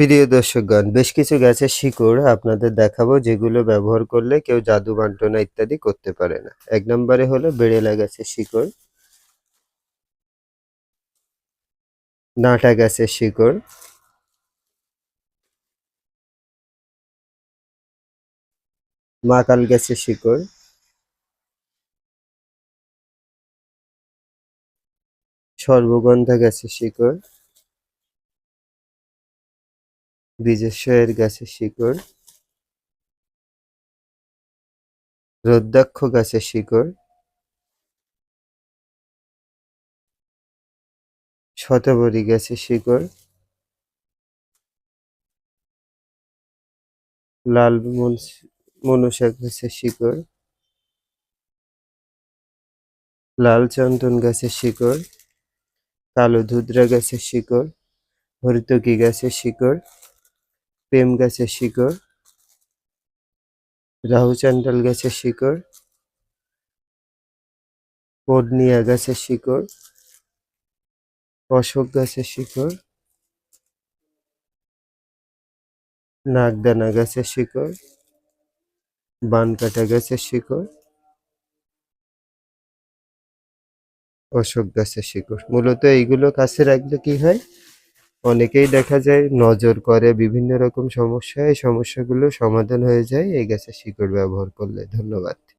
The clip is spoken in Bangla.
প্রিয় দর্শকগণ, বেশ কিছু গাছের শিকড় আপনাদের দেখাবো যেগুলো ব্যবহার করলে কেউ জাদু বান্টনা ইত্যাদি করতে পারে না। এক নম্বরে হলো বেড়েলা গাছের শিকড়, নাটা গাছের শিকড়, মাকাল গাছের শিকড়, সর্বগন্ধা গাছের শিকড় বীজেশ্বরের গাছের শিকড়, রুদ্রাক্ষ গাছের শিকড়, শতবরী গাছের শিকড়, লাল মনসা গাছের শিকড়, লাল চন্দন গাছের শিকড়, কালো ধুদ্রা গাছের শিকড়, হরিতকি গাছের শিকড় প্রেম গাছের শিকড়, রাহু চান্ডাল গাছের শিকড় পডনিয়া গাছের শিকড়, অশোক গাছের শিকড়, নাগদানা গাছের শিকড়, বানকাটা গাছের শিকড়, অশোক গাছের শিকড়। মূলত এইগুলো কাছে রাখলে কি হয়? অনেকেই দেখা যায় নজর করে বিভিন্ন রকম সমস্যা, এই সমস্যাগুলো সমাধান হয়ে যায়, এই গাছের শিকড় ব্যবহার করলে। ধন্যবাদ।